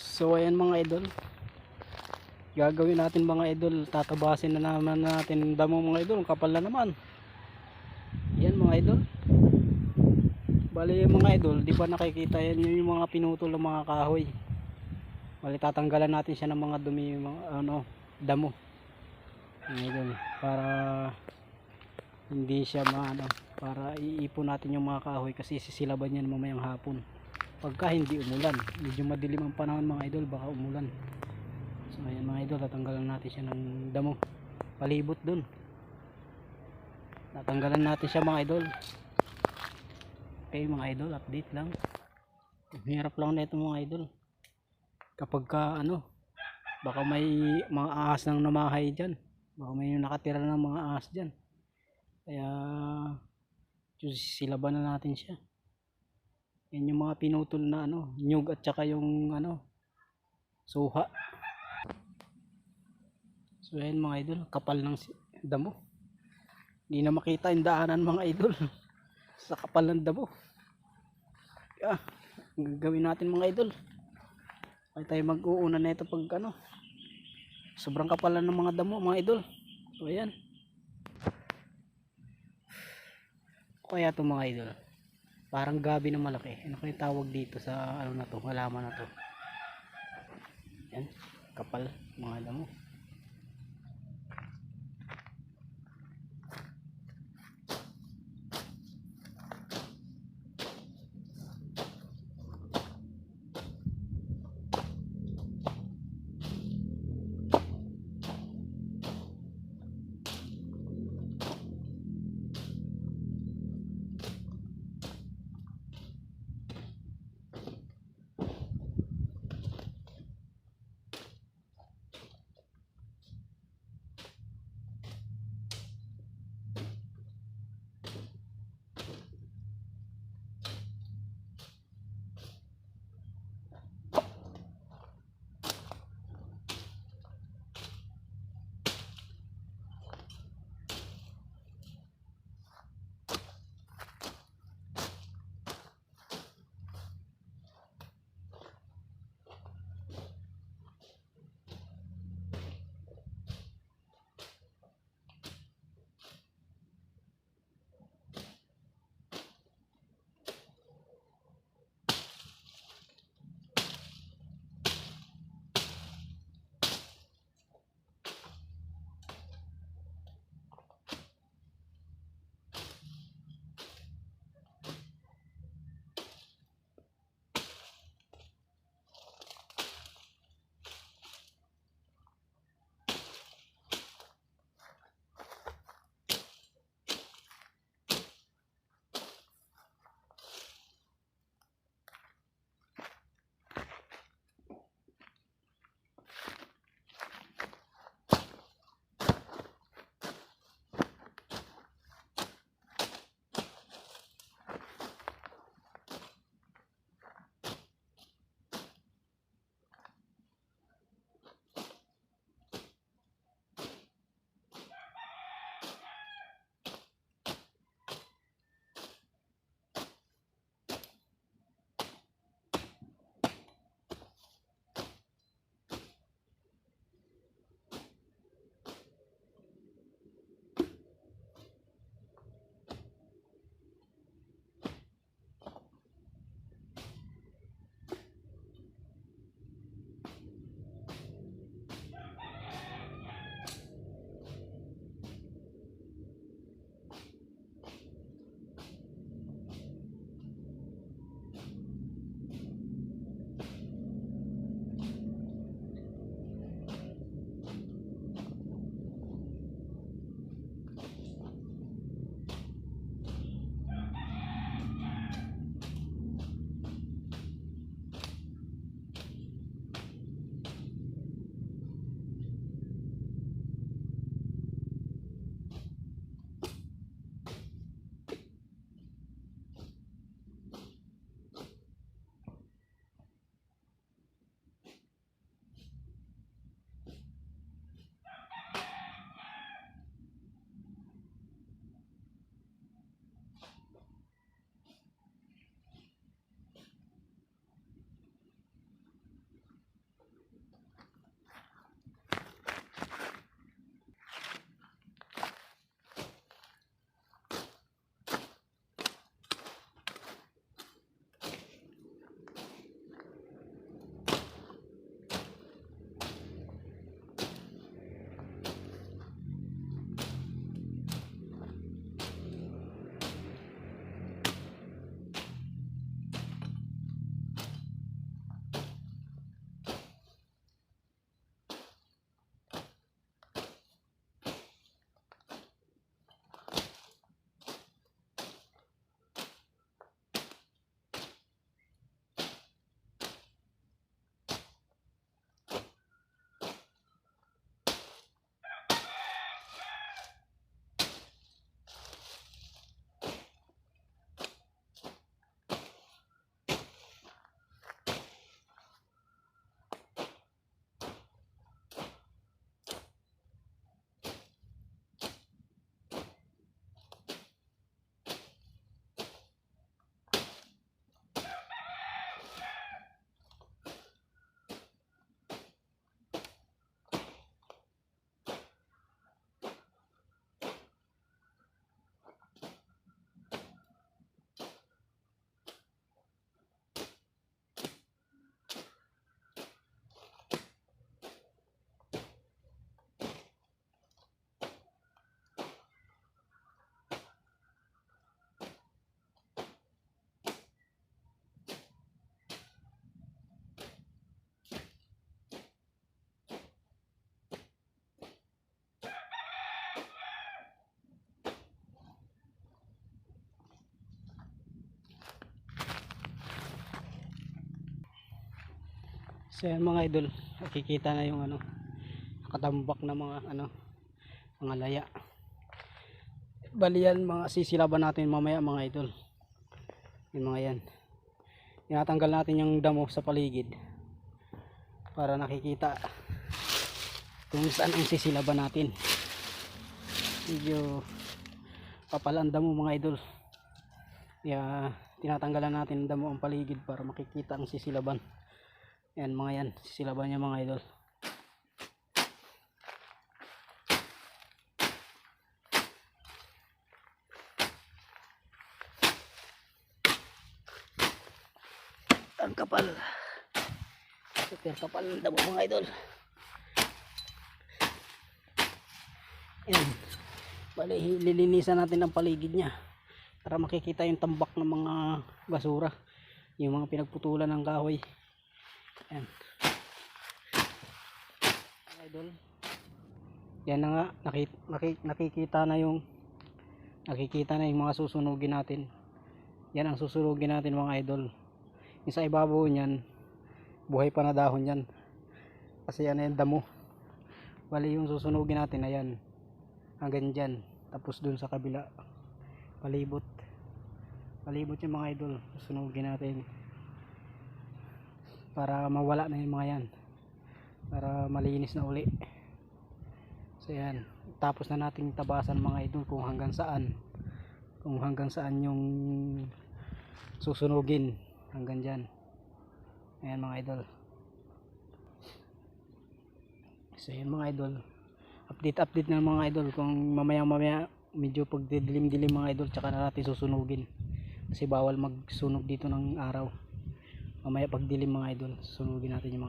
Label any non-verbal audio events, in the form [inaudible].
So ayan mga idol. Gagawin natin mga idol, tatabasin na naman natin damo mga idol, ang kapal na naman. Yan mga idol. Bali mga idol, di ba nakikita yan yun yung mga pinutol ng mga kahoy. Bali tatanggalan natin siya ng mga dumi, mga ano, damo. Mga idol, para hindi siya maano, para iipon natin yung mga kahoy kasi sisilaban yan mamayang hapon pagka hindi umulan medyo madilim ang panahon mga idol baka umulan. So ayan mga idol tatanggalan natin siya ng damo. Palibot dun. Tatanggalan natin siya mga idol. Okay mga idol update lang. Ang hirap lang na ito mga idol. Kapag ka ano baka may mga ahas nang namahay dyan. Baka may nakatira ng mga ahas dyan. Kaya silaban na natin siya yan yung mga pinutol na ano, nyug at saka yung ano, suha. So yan mga idol, kapal ng damo. Hindi na makita yung daanan mga idol. [laughs] Sa kapal ng damo. Kaya, gagawin natin mga idol. Ay tayo mag-uuna na ito pag ano. Sobrang kapalan ng mga damo mga idol. So ayan. Kaya to mga idol parang gabi na malaki. Ano kaya tawag dito sa ano na to? Halaman na to. Yan. Kapal. Mga damo So yan mga idol, nakikita na yung ano, nakatambak na mga ano, mga laya. Bali yan mga sisilaban natin mamaya mga idol. Yung mga yan. Tinatanggal natin yung damo sa paligid para nakikita kung saan ang sisilaban natin. Medyo papalanda mo mga idol. Kaya tinatanggalan natin ang damo ang paligid para makikita ang sisilaban. Yan mga yan, sisilaban niya mga idol. Ang kapal. Super kapal ng damo mga idol. Yan. Bali, lilinisan natin ang paligid niya para makikita yung tambak ng mga basura. Yung mga pinagputulan ng kahoy. Yan. Mga idol. Yan na nga, nakik, nakik, nakikita na yung nakikita na yung mga susunugin natin. Yan ang susunugin natin mga idol. Yung sa ibabaw niyan, buhay pa na dahon yan. Kasi yan yung damo. Bali yung susunugin natin, ayan. Hanggang dyan. Tapos dun sa kabila. Palibot. Palibot yung mga idol. Susunugin natin. Para mawala na yung mga yan. Para malinis na uli. So yan. Tapos na nating tabasan mga idol kung hanggang saan. Kung hanggang saan yung susunugin. Hanggang dyan. Ayan mga idol. So yan mga idol. Update update na mga idol kung mamaya mamaya medyo pag dilim dilim mga idol tsaka na natin susunugin. Kasi bawal magsunog dito ng araw. Mamaya pag dilim mga idol, susunugin natin yung mga